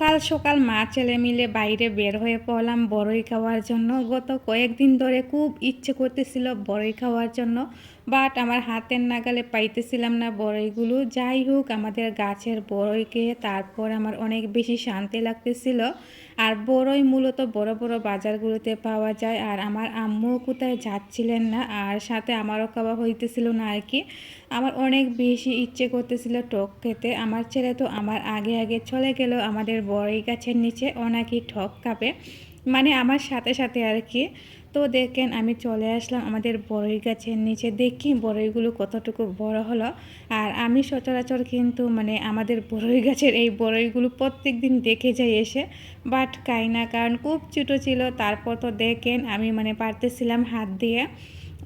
কাল সকাল মা ছেলে মিলে বাইরে বের হয়ে পড়লাম বড়ই খাওয়ার জন্য। গত কয়েকদিন ধরে খুব ইচ্ছে করতেছিল বড়ই খাওয়ার জন্য বাট আমার হাতের নাগালে পাইতেছিলাম না বড়ইগুলো যাই হোক, আমাদের গাছের বড়ইকে তারপর আমার অনেক বেশি শান্তি লাগতেছিল। আর বড়ই মূলত বড় বড় বাজারগুলোতে পাওয়া যায়। আর আমার আম্মু কোথায় যাচ্ছিলেন না, আর সাথে আমারও খাওয়া হইতেছিল না আর কি। আমার অনেক বেশি ইচ্ছে করতেছিল টক খেতে। আমার ছেলে তো আমার আগে আগে চলে গেল আমাদের বড়ই গাছের নিচে ও নাকি ঠক খাবে। মানে আমার সাথে সাথে আর কি। তো দেখেন আমি চলে আসলাম আমাদের বড়ই গাছের নিচে। দেখি বড়ইগুলো কতটুকু বড় হলো। আর আমি সচরাচর কিন্তু মানে আমাদের বড়ই গাছের এই বড়ইগুলো প্রত্যেক দিন দেখে যাই এসে। বাট খাই না কারণ খুব ছোটো ছিল। তারপর তো দেখেন আমি মানে পারতেছিলাম হাত দিয়ে।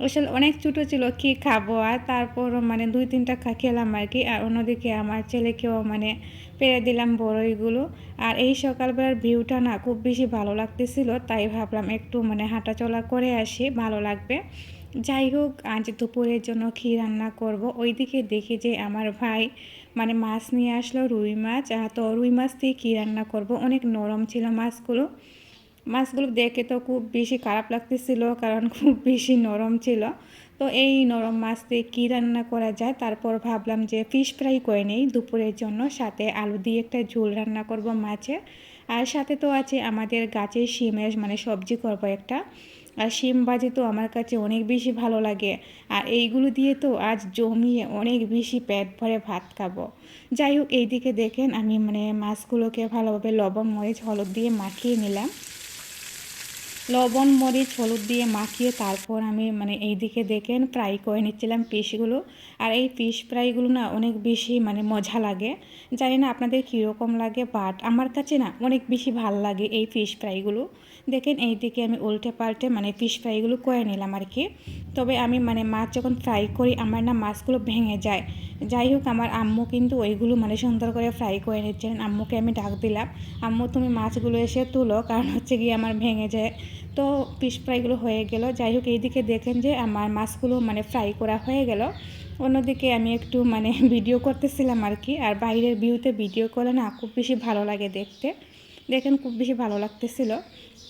আসলে অনেক ছোটো ছিল, কি খাব? আর তারপরও মানে দুই তিনটা খা, খেলাম আর কি। আর অন্যদিকে আমার ছেলেকেও মানে পেরে দিলাম বড়ইগুলো। আর এই সকালবেলার ভিউটা না খুব বেশি ভালো লাগতেছিল, তাই ভাবলাম একটু মানে হাঁটাচলা করে আসি, ভালো লাগবে। যাই হোক, আজ দুপুরের জন্য কী রান্না করব? ওইদিকে দেখি যে আমার ভাই মানে মাছ নিয়ে আসলো রুই মাছ। তো রুই মাছ দিয়ে কী রান্না করব? অনেক নরম ছিল মাছগুলো। মাছগুলো দেখে তো খুব বেশি খারাপ লাগতেছিল, কারণ খুব বেশি নরম ছিল। তো এই নরম মাছ দিয়ে কী রান্না করা যায়? তারপর ভাবলাম যে ফিশ ফ্রাই করে নেই দুপুরের জন্য, সাথে আলু দিয়ে একটা ঝোল রান্না করব মাছে আর সাথে তো আছে আমাদের গাছের শিমের মানে সবজি করব একটা। আর শিম বাজি তো আমার কাছে অনেক বেশি ভালো লাগে। আর এইগুলো দিয়ে তো আজ জমিয়ে অনেক বেশি পেট ভরে ভাত খাব। যাই হোক, এইদিকে দেখেন আমি মানে মাছগুলোকে ভালোভাবে লবণ, মরিচ, হলুদ দিয়ে মাখিয়ে নিলাম। লবণ, মরিচ, হলুদ দিয়ে মাখিয়ে তারপর আমি মানে এই দিকে দেখেন ফ্রাই করে নিচ্ছিলাম পিসগুলো। আর এই ফিশ ফ্রাইগুলো না অনেক বেশি মানে মজা লাগে। জানি না আপনাদের কীরকম লাগে বাট আমার কাছে না অনেক বেশি ভালো লাগে এই ফিশ ফ্রাইগুলো দেখেন এই দিকে আমি উল্টে পাল্টে মানে ফিশ ফ্রাইগুলো করে নিলাম আর কি তবে আমি মানে মাছ যখন ফ্রাই করি, আমার না মাছগুলো ভেঙে যায়। যাই হোক, আমার আম্মু কিন্তু ওইগুলো মানে সুন্দর করে ফ্রাই করে নিচ্ছেন। আম্মুকে আমি ডাক দিলাম, আম্মু, তুমি মাছগুলো এসে তুলো, কারণ হচ্ছে গিয়ে আমার ভেঙে যায়। তো ফিশ ফ্রাইগুলো হয়ে গেল। যাই হোক এইদিকে দেখেন যে আমার মাছগুলো মানে ফ্রাই করা হয়ে গেল। অন্যদিকে আমি একটু মানে ভিডিও করতেছিলাম আর কি আর বাইরের ভিউতে ভিডিও করলে না খুব বেশি ভালো লাগে দেখতে। দেখেন খুব বেশি ভালো লাগতেছিল।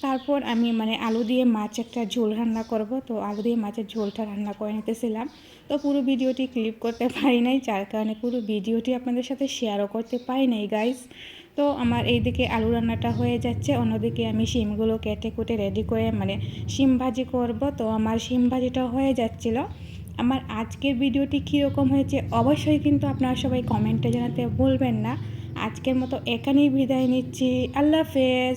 তারপর আমি মানে আলু দিয়ে মাছ একটা ঝোল রান্না করব। তো আলু দিয়ে মাছের ঝোলটা রান্না করে নিতেছিলাম। তো পুরো ভিডিওটি ক্লিপ করতে পারি নাই। যার কারণে পুরো ভিডিওটি আপনাদের সাথে শেয়ারও করতে পারি নাই গাইজ তো আমার এইদিকে আলু রান্নাটা হয়ে যাচ্ছে। অন্যদিকে আমি শিমগুলো কেটে কুটে রেডি করে মানে শিম ভাজি করব। তো আমার শিম ভাজিটা হয়ে যাচ্ছিল। আমার আজকের ভিডিওটি কীরকম হয়েছে অবশ্যই কিন্তু আপনারা সবাই কমেন্টে জানাতে ভুলবেন না। আজকের মতো এখানেই বিদায় নিচ্ছি। আল্লাহ হাফেজ।